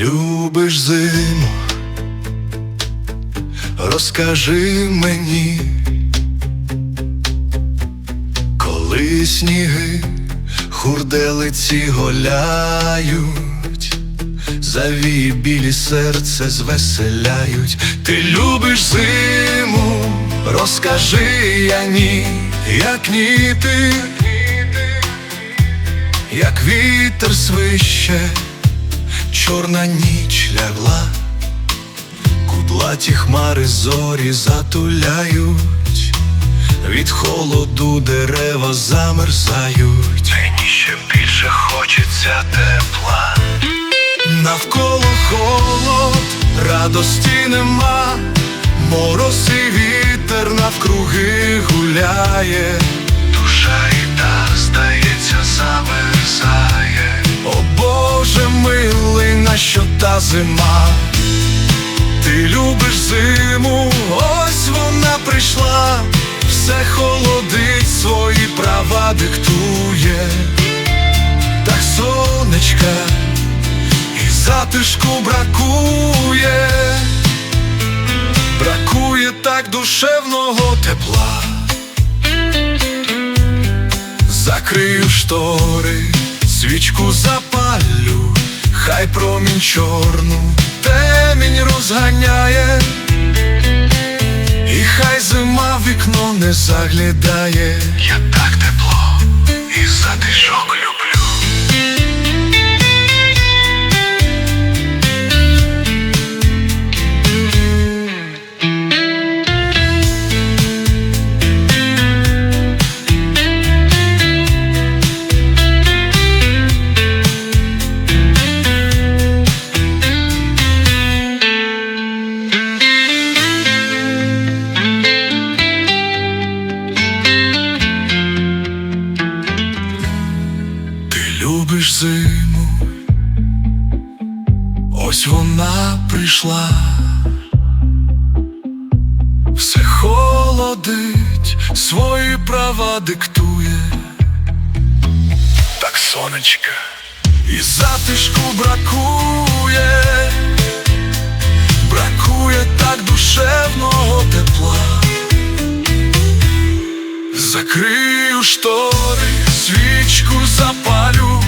Любиш зиму, розкажи мені, коли сніги хурделиці голяють, завії білі серце звеселяють, ти любиш зиму, розкажи я ні, як ні ти, як вітер свище чорна ніч лягла. Кудлаті хмари зорі затуляють, від холоду дерева замерзають. Мені ще більше хочеться тепла. Навколо холод, радості нема, мороз і вітер навкруги гуляє, душа і так, здається, замерзає. Що та зима? Ти любиш зиму, ось вона прийшла, все холодить, свої права диктує, так сонечка і затишку бракує, бракує так душевного тепла. Закрию штори, свічку запалю, хай промінь чорну темінь розганяє, і хай зима вікно не заглядає. Я так тепло і затишок любиш зиму, ось вона прийшла, все холодить, свої права диктує, так сонечка, і затишку бракує, бракує так душевного тепла. Закрию штори, свічку запалю,